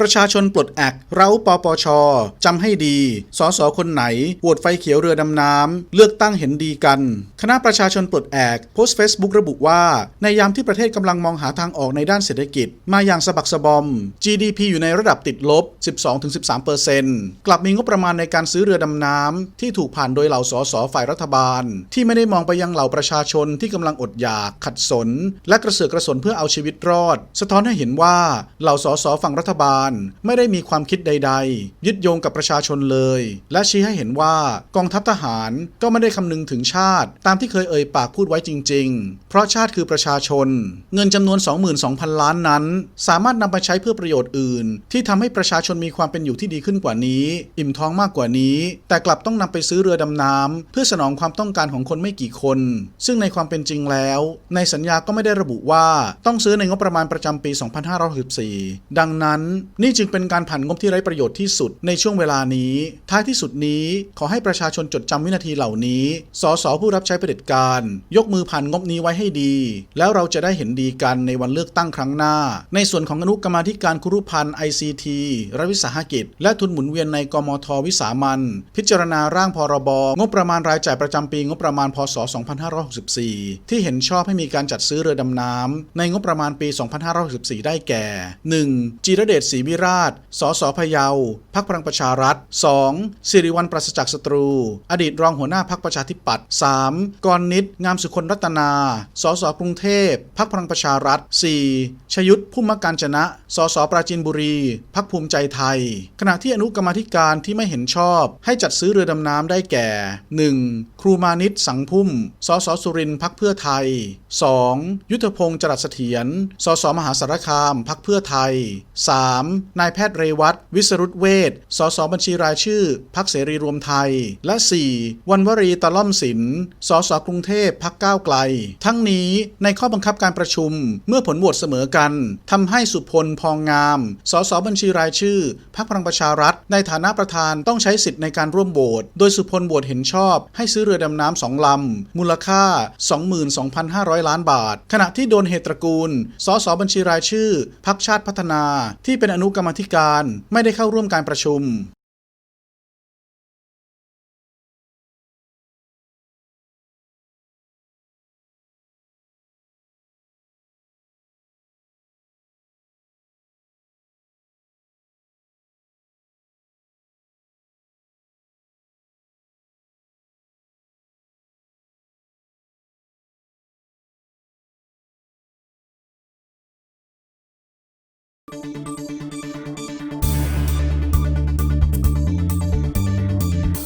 ประชาชนปลดแอกเร้าปปชจำให้ดี สสคนไหนโหวตไฟเขียวเรือดำน้ำ เลือกตั้งเห็นดีกัน คณะประชาชนปลดแอกโพสต์เฟซบุ๊กระบุว่า ในยามที่ประเทศกำลังมองหาทางออกในด้านเศรษฐกิจ มาอย่างสะบักสะบอม GDP อยู่ในระดับติดลบ 12-13%กลับมีงบประมาณในการซื้อเรือดำน้ำ ที่ถูกผ่านโดยเหล่าสสฝ่ายรัฐบาล ที่ไม่ได้มองไปยังเหล่าประชาชนที่กำลังอดอยาก ขัดสน และกระเสือกกระสนเพื่อเอาชีวิตรอด สะท้อนให้เห็นว่าเหล่าสสฝั่งรัฐบาลไม่ได้มีความคิดใด ๆ ยึดโยงกับประชาชนเลย และชี้ให้เห็นว่ากองทัพทหารก็ไม่ได้คำนึงถึงชาติ ตามที่เคยเอ่ยปากพูดไว้จริง ๆ เพราะชาติคือประชาชน เงินจำนวน 22,000 ล้านนั้น สามารถนำไปใช้เพื่อประโยชน์อื่น ที่ทำให้ประชาชนมีความเป็นอยู่ที่ดีขึ้นกว่านี้ อิ่มท้องมากกว่านี้ แต่กลับต้องนำไปซื้อเรือดำน้ำเพื่อสนองความต้องการของคนไม่กี่คน ซึ่งในความเป็นจริงแล้ว ในสัญญาก็ไม่ได้ระบุว่าต้องซื้อในงบประมาณประจำปี 2564 ดังนั้นนี่จึงเป็นการผ่านงบที่ไร้ประโยชน์ที่สุดในช่วงเวลานี้ ท้ายที่สุดนี้ขอให้ประชาชนจดจำวินาทีเหล่านี้ สสผู้รับใช้เผด็จการ ยกมือผ่านงบนี้ไว้ให้ดี แล้วเราจะได้เห็นดีกันในวันเลือกตั้งครั้งหน้า ในส่วนของอนุกรรมาธิการคุรุพันธ์ ICT รัฐวิสาหกิจ และทุนหมุนเวียนในกมทวิสามันพิจารณาร่างพรบงบประมาณรายจ่ายประจำปีงบประมาณพศ 2564 ที่เห็นชอบให้มีการจัดซื้อเรือดำน้ำในงบประมาณปี 2564 ได้แก่ 1. จิรเดชศรีวิราช สสพะเยา พักพลังประชารัฐ 2. สิริวัลปราศจากศัตรู อดีตรองหัวหน้าพักประชาธิปัตย์ 3. กรณิตงามสุคนรัตนา สสกรุงเทพ พักพลังประชารัฐ 4. ชยุทธพุ่มการจนะ สสปราจีนบุรี พักภูมิใจไทย ขณะที่อนุกรรมธิการที่ไม่เห็นชอบ ให้จัดซื้อเรือดำน้ำได้แก่ 1. ครูมานิตสังพุ่ม สสสุรินทร์พักเพื่อไทย 2. ยุทธพงศ์จรัสเสถียร สสมหาสารคามพักเพื่อไทย 3. นายแพทย์เรวัตวิสรุตเวชสสบัญชีรายชื่อ พักเสรีรวมไทย และ 4. วันวรีตะล่อมศิลสสกรุงเทพพักก้าวไกล ทั้งนี้ในข้อบังคับการประชุมเมื่อผลโหวตเสมอกันทำให้สุพลพองงาม สสบัญชีรายชื่อ พักพลังประชารัฐ ในฐานะประธานต้องใช้สิทธิ์ในการร่วมโหวตโดยสุพลโหวตเห็นชอบ ให้ซื้อเรือดำน้ำสองลำมูลค่า 22,500 ล้านบาท ขณะที่โดนเหตุตระกูล สสบัญชีรายชื่อ พักชาติพัฒนาที่เป็นอนุกรรมธิการไม่ได้เข้าร่วมการประชุม